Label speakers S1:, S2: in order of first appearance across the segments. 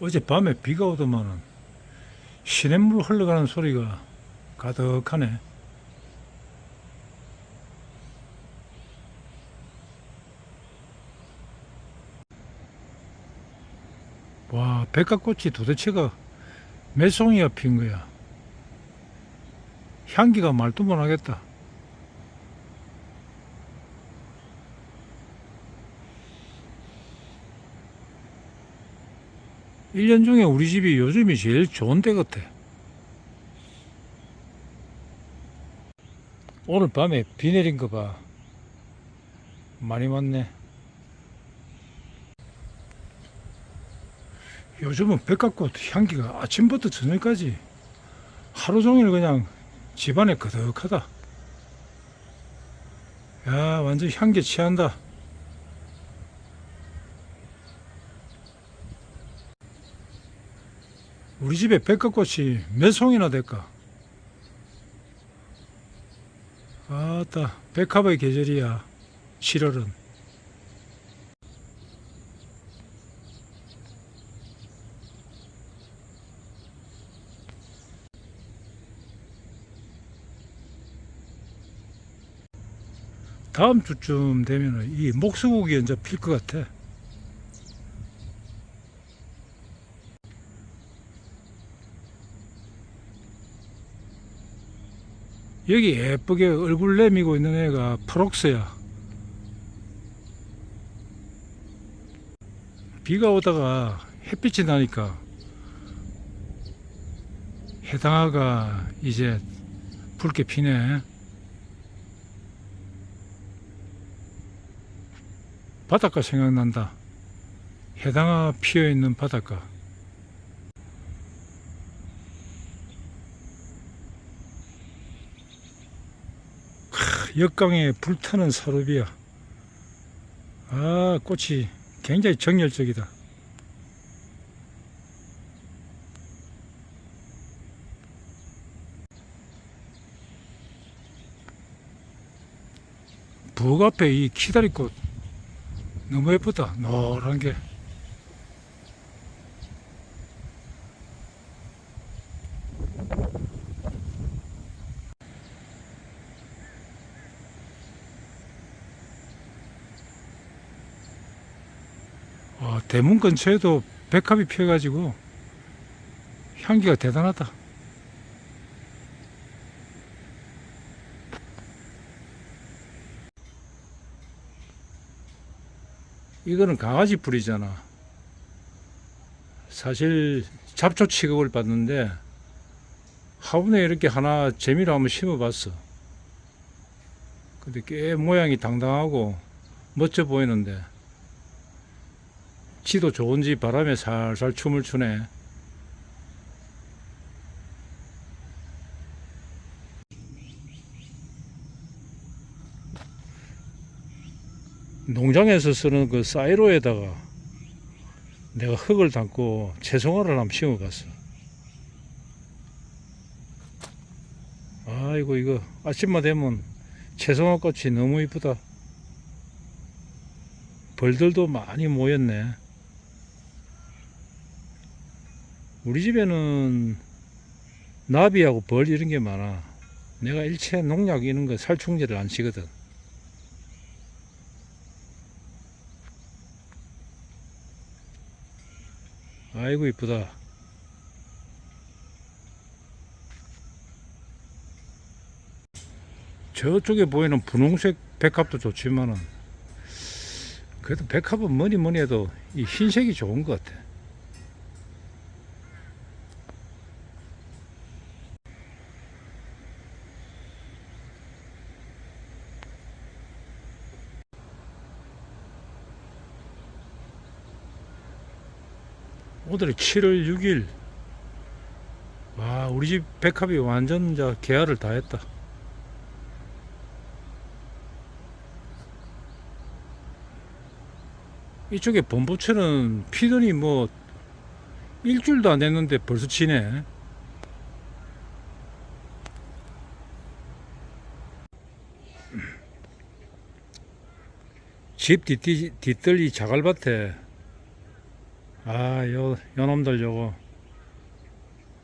S1: 어제 밤에 비가 오더만은 시냇물 흘러가는 소리가 가득하네. 와, 백합꽃이 도대체가 몇 송이가 핀 거야. 향기가 말도 못하겠다. 일년 중에 우리 집이 요즘이 제일 좋은 때 같아. 오늘 밤에 비 내린 거 봐. 많이 왔네. 요즘은 백합꽃 향기가 아침부터 저녁까지 하루 종일 그냥 집안에 그득하다. 야, 완전 향기 취한다. 우리 집에 백합꽃이 몇 송이나 될까? 아따, 백합의 계절이야. 7월은. 다음 주쯤 되면은 이 목수국이 이제 필 것 같아. 여기 예쁘게 얼굴 내미고 있는 애가 프록스야. 비가 오다가 햇빛이 나니까 해당화가 이제 붉게 피네. 바닷가 생각난다. 해당화 피어 있는 바닷가. 크, 역강에 불타는 사루비야. 아, 꽃이 굉장히 정열적이다. 부엌 앞에 이 키다리꽃 너무 예쁘다. 노란 게. 와, 대문 근처에도 백합이 피어가지고 향기가 대단하다. 이거는 강아지 풀이잖아. 사실 잡초 취급을 받는데 화분에 이렇게 하나 재미로 한번 심어봤어. 근데 꽤 모양이 당당하고 멋져 보이는데 지도 좋은지 바람에 살살 춤을 추네. 농장에서 쓰는 그 사이로에다가 내가 흙을 담고 채송화를 한번 심어봤어. 아이고 이거 아침만 되면 채송화 꽃이 너무 이쁘다. 벌들도 많이 모였네. 우리 집에는 나비하고 벌 이런 게 많아. 내가 일체 농약 이런 거 살충제를 안 치거든. 아이고 이쁘다. 저쪽에 보이는 분홍색 백합도 좋지만은 그래도 백합은 뭐니 뭐니 해도 이 흰색이 좋은 것 같아. 오늘이 7월 6일. 와, 우리 집 백합이 완전 자 개화를 다 했다. 이쪽에 범보처는 피더니 뭐 일주일도 안 됐는데 벌써 치네. 집 뒷뜰이 자갈밭에 아, 요, 요 놈들 요거.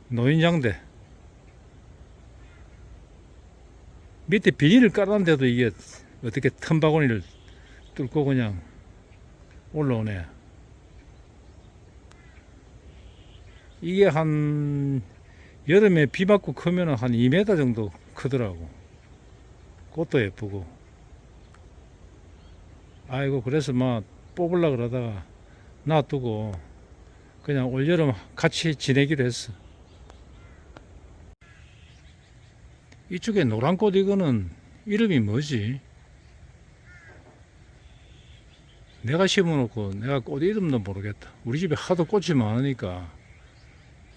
S1: 노인장대. 밑에 비닐을 깔았는데도 이게 어떻게 틈바구니를 뚫고 그냥 올라오네. 이게 한 여름에 비 맞고 크면 한 2m 정도 크더라고. 꽃도 예쁘고. 아이고, 그래서 막 뽑으려 그러다가 놔두고 그냥 올여름 같이 지내기로 했어. 이쪽에 노란 꽃 이거는 이름이 뭐지? 내가 심어놓고 내가 꽃 이름도 모르겠다. 우리 집에 하도 꽃이 많으니까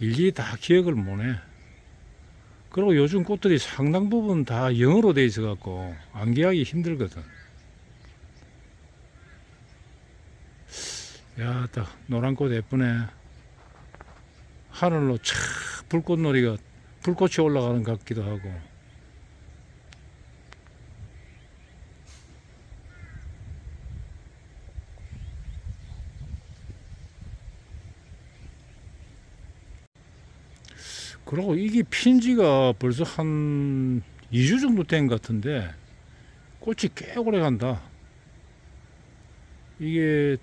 S1: 일일이 다 기억을 못해. 그리고 요즘 꽃들이 상당 부분 다 영어로 돼 있어 갖고 암기하기 힘들거든. 야, 딱 노란 꽃 예쁘네. 하늘로 차 불꽃놀이가 불꽃이 올라가는 것 같기도 하고. 그리고 이게 핀 지가 벌써 한 2주 정도 된 것 같은데 꽃이 꽤 오래 간다. 이게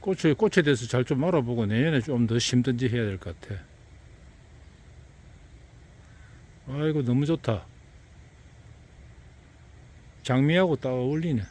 S1: 꽃에, 꽃에 대해서 잘 좀 알아보고 내년에 좀 더 심든지 해야 될 것 같아. 아이고, 너무 좋다. 장미하고 딱 어울리네.